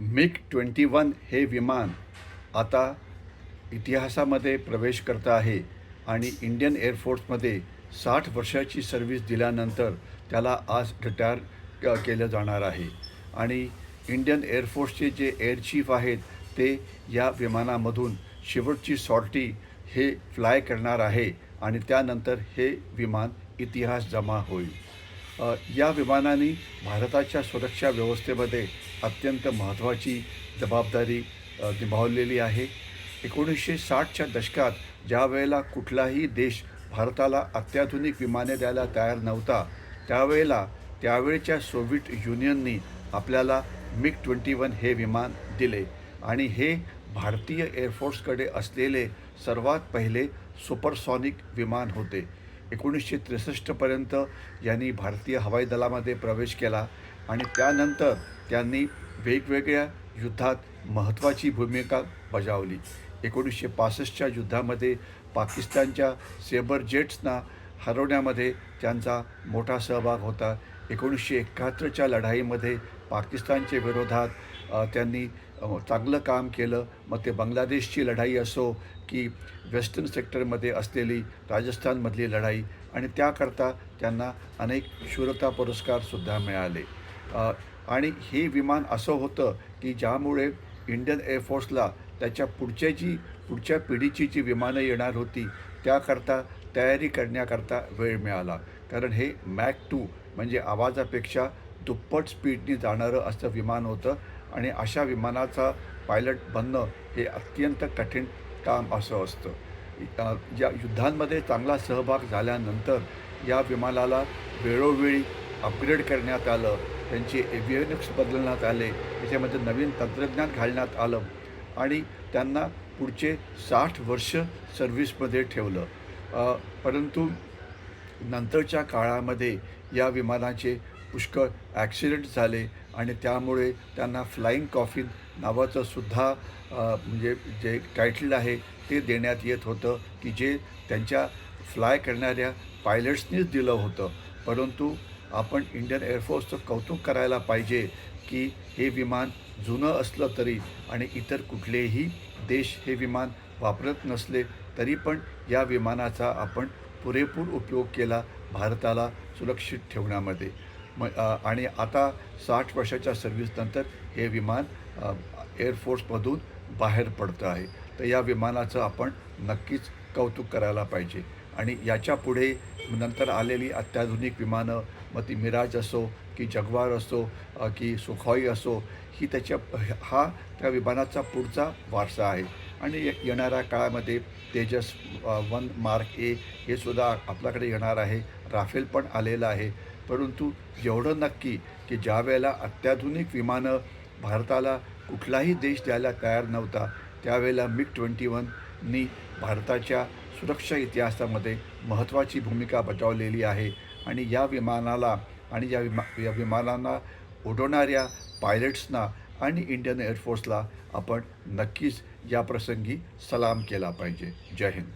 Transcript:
MiG twenty one हे विमान आता इतिहासामध्ये प्रवेश करत आहे आणि इंडियन एअरफोर्समध्ये साठ वर्षाची सर्व्हिस दिल्यानंतर त्याला आज रिटायर केलं जाणार आहे. आणि इंडियन एअरफोर्सचे जे एअर चीफ आहेत ते या विमानामधून शेवटची सॉर्टी हे फ्लाय करणार आहे आणि त्यानंतर हे विमान इतिहास जमा होईल. या विमानाने भारताच्या सुरक्षा व्यवस्थेमध्ये अत्यंत महत्त्वाची जबाबदारी निभावलेली आहे. एकोणीसशे साठच्या दशकात ज्या वेळेला कुठलाही देश भारताला अत्याधुनिक विमाने द्यायला तयार नव्हता त्यावेळेला त्यावेळच्या सोव्हिएट युनियननी आपल्याला मिग ट्वेंटी वन हे विमान दिले आणि हे भारतीय एअरफोर्सकडे असलेले सर्वात पहिले सुपरसॉनिक विमान होते. एकोणीसशे त्रेसष्टपर्यंत यांनी भारतीय हवाई दलामध्ये प्रवेश केला आणि त्यानंतर त्यांनी वेगवेगळ्या युद्धात महत्त्वाची भूमिका बजावली. एकोणीसशे पासष्टच्या युद्धामध्ये पाकिस्तानच्या सेबर जेट्सना हरवण्यामध्ये त्यांचा मोठा सहभाग होता. एकोणीसशे एकाहत्तरच्या लढाईमध्ये पाकिस्तानच्या विरोधात त्यांनी चांगलं काम केलं. मग ते बांगलादेशची लढाई असो की वेस्टर्न सेक्टरमध्ये असलेली राजस्थानमधली लढाई आणि त्याकरता त्यांना अनेक शूरता पुरस्कारसुद्धा मिळाले. आणि हे विमान असं होतं की ज्यामुळे इंडियन एअरफोर्सला त्याच्या पुढच्या जी पुढच्या पिढीची जी विमानं येणार होती त्याकरता तयारी करण्याकरता वेळ मिळाला. कारण हे मॅक टू म्हणजे आवाजापेक्षा दुप्पट स्पीडनी जाणारं असं विमान होतं आणि अशा विमानाचा पायलट बनणं हे अत्यंत कठीण काम असं असतं. या युद्धांमध्ये चांगला सहभाग झाल्यानंतर या विमानाला वेळोवेळी अपग्रेड करण्यात आलं त्यांची एव्हियनिक्स बदलण्यात आले त्याच्यामध्ये नवीन तंत्रज्ञान घालण्यात आलं आणि त्यांना पुढचे साठ वर्ष सर्व्हिसमध्ये ठेवलं. परंतु नंतरच्या काळामध्ये या विमानाचे पुष्कळ ॲक्सिडेंट झाले आणि त्यामुळे त्यांना फ्लाईंग कॉफिन नावाचं सुद्धा म्हणजे जे टायटल आहे ते देण्यात येत होतं की जे त्यांच्या फ्लाय करणाऱ्या पायलट्सनीच दिलं होतं. परंतु आपण इंडियन एअरफोर्सचं कौतुक करायला पाहिजे की हे विमान जुनं असलं तरी आणि इतर कुठलेही देश हे विमान वापरत नसले तरी पण या विमानाचा आपण पुरेपूर उपयोग केला भारताला सुरक्षित ठेवण्यामध्ये. म आणि आता साठ वर्षाच्या सर्व्हिसनंतर हे विमान एअरफोर्समधून बाहेर पडतं आहे. तर या विमानाचं आपण नक्कीच कौतुक करायला पाहिजे. आणि याच्यापुढे नंतर आलेली अत्याधुनिक विमानं मग ती मिराज असो की जगवार असो की सुखॉई असो ही त्याच्या हा त्या विमानाचा पुढचा वारसा आहे. आणि ये- येणाऱ्या काळामध्ये तेजस वन मार्क ए हे सुद्धा आपल्याकडे येणार आहे. राफेल पण आलेलं आहे. परंतु एवढं नक्की की ज्या वेळेला अत्याधुनिक विमानं भारताला कुठलाही देश द्यायला तयार नव्हता त्यावेळेला मिग ट्वेंटी वननी भारताच्या सुरक्षा इतिहासामध्ये महत्त्वाची भूमिका बजावलेली आहे. आणि या विमानाला आणि या विमा या विमानांना उडवणाऱ्या पायलट्सना आणि इंडियन एअरफोर्सला आपण नक्कीच या प्रसंगी सलाम केला पाहिजे. जय हिंद.